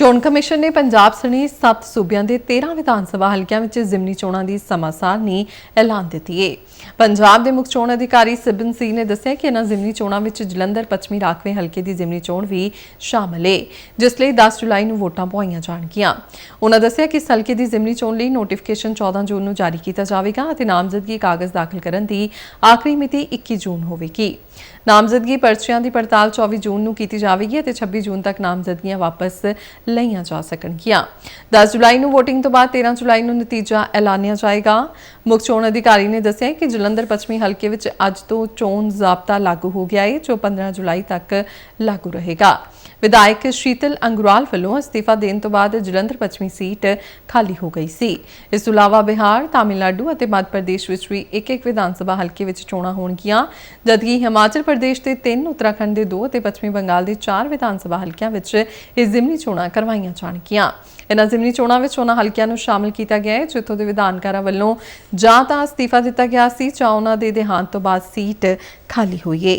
ਚੋਣ ਕਮਿਸ਼ਨ ਨੇ ਪੰਜਾਬ ਸਣੇ 7 ਸੂਬਿਆਂ ਦੇ 13 ਵਿਧਾਨ ਸਭਾ ਹਲਕਿਆਂ ਵਿੱਚ ਜ਼ਿਮਨੀ ਚੋਣਾਂ ਦੀ ਸਮਾਂ ਸਾਰਣੀ ਐਲਾਨ ਦਿੱਤੀ ਹੈ ਪੰਜਾਬ ਦੇ ਮੁੱਖ ਚੋਣ ਅਧਿਕਾਰੀ ਸਿਬਨ ਸਿੰਘ ਨੇ ਦੱਸਿਆ ਕਿ ਇਹਨਾਂ ਜ਼ਿਮਨੀ ਚੋਣਾਂ ਵਿੱਚ ਜਲੰਧਰ, ਪੱਛਮੀ ਰਾਖਵੇਂ ਹਲਕੇ ਦੀ ਜ਼ਿਮਨੀ ਚੋਣ ਵੀ ਸ਼ਾਮਲ ਹੈ ਜਿਸ ਲਈ 10 ਜੁਲਾਈ ਨੂੰ ਵੋਟਾਂ ਪਵਾਈਆਂ ਜਾਣਗੀਆਂ। ਉਹਨਾਂ ਦੱਸਿਆ ਕਿ ਇਸ ਹਲਕੇ ਦੀ ਜ਼ਿਮਨੀ ਚੋਣ ਲਈ ਨੋਟੀਫਿਕੇਸ਼ਨ 14 ਜੂਨ ਨੂੰ ਜਾਰੀ ਕੀਤਾ ਜਾਵੇਗਾ ਅਤੇ ਨਾਮਜ਼ਦਗੀ ਕਾਗਜ਼ ਦਾਖਲ ਕਰਨ ਦੀ ਆਖਰੀ ਮਿਤੀ 21 ਜੂਨ ਹੋਵੇਗੀ। ਨਾਮਜ਼ਦਗੀ ਪਰਚੀਆਂ ਦੀ ਪੜਤਾਲ 24 ਜੂਨ ਨੂੰ ਕੀਤੀ ਜਾਵੇਗੀ ਅਤੇ 26 ਜੂਨ ਤੱਕ ਨਾਮਜ਼ਦਗੀਆਂ ਵਾਪਸ ਲਈਆਂ ਜਾ ਸਕਣਗੀਆਂ। 10 ਜੁਲਾਈ ਨੂੰ VOTING ਤੋਂ ਬਾਅਦ 13 ਜੁਲਾਈ ਨੂੰ ਨਤੀਜਾ ਐਲਾਨਿਆ ਜਾਏਗਾ। ਮੁੱਖ ਚੋਣ ਅਧਿਕਾਰੀ ਨੇ ਦੱਸਿਆ ਕਿ ਜਲੰਧਰ ਪੱਛਮੀ ਹਲਕੇ ਵਿੱਚ ਅੱਜ ਤੋਂ ਚੋਣ ਜ਼ਾਬਤਾ ਲਾਗੂ ਹੋ ਗਿਆ ਹੈ ਜੋ 15 ਜੁਲਾਈ ਤੱਕ ਲਾਗੂ ਰਹੇਗਾ। ਵਿਧਾਇਕ ਸ਼ੀਤਲ ਅੰਗਰਾਲ ਵੱਲੋਂ ਅਸਤੀਫਾ ਦੇਣ ਤੋਂ ਬਾਅਦ ਜਲੰਧਰ ਪੱਛਮੀ ਸੀਟ ਖਾਲੀ ਹੋ ਗਈ ਸੀ। ਇਸ ਤੋਂ ਇਲਾਵਾ ਬਿਹਾਰ, ਤਾਮਿਲਨਾਡੂ ਅਤੇ ਮੱਧ ਪ੍ਰਦੇਸ਼ ਵਿੱਚ ਵੀ ਇੱਕ ਇੱਕ ਵਿਧਾਨ ਸਭਾ ਹਲਕੇ ਵਿੱਚ ਚੋਣਾਂ ਹੋਣਗੀਆਂ। ਜਦਕਿ ਹਿਮਾਚਲ ਪ੍ਰਦੇਸ਼ ਦੇ 3 ਉੱਤਰਾਖੰਡ ਦੇ 2 ਅਤੇ ਪੱਛਮੀ ਬੰਗਾਲ ਦੇ 4 ਵਿਧਾਨ ਸਭਾ ਹਲਕਿਆਂ ਵਿੱਚ ਇਹ ਜ਼ਿਮਨੀ ਚੋਣਾਂ ਕਰਵਾਈਆਂ ਜਾਣਗੀਆਂ। ਇਹਨਾਂ ਜ਼ਿਮਨੀ ਚੋਣਾਂ ਵਿੱਚ ਉਹਨਾਂ ਹਲਕਿਆਂ ਨੂੰ ਸ਼ਾਮਲ ਕੀਤਾ ਗਿਆ ਹੈ, ਜਿੱਥੋਂ ਦੇ ਵਿਧਾਨਕਾਰਾਂ ਵੱਲੋਂ ਜਾਂ ਤਾਂ ਅਸਤੀਫਾ ਦਿੱਤਾ ਗਿਆ ਸੀ ਜਾਂ ਉਹਨਾਂ ਦੇ ਦੇਹਾਂਤ ਤੋਂ ਬਾਅਦ ਸੀਟ ਖਾਲੀ ਹੋਈ ਹੈ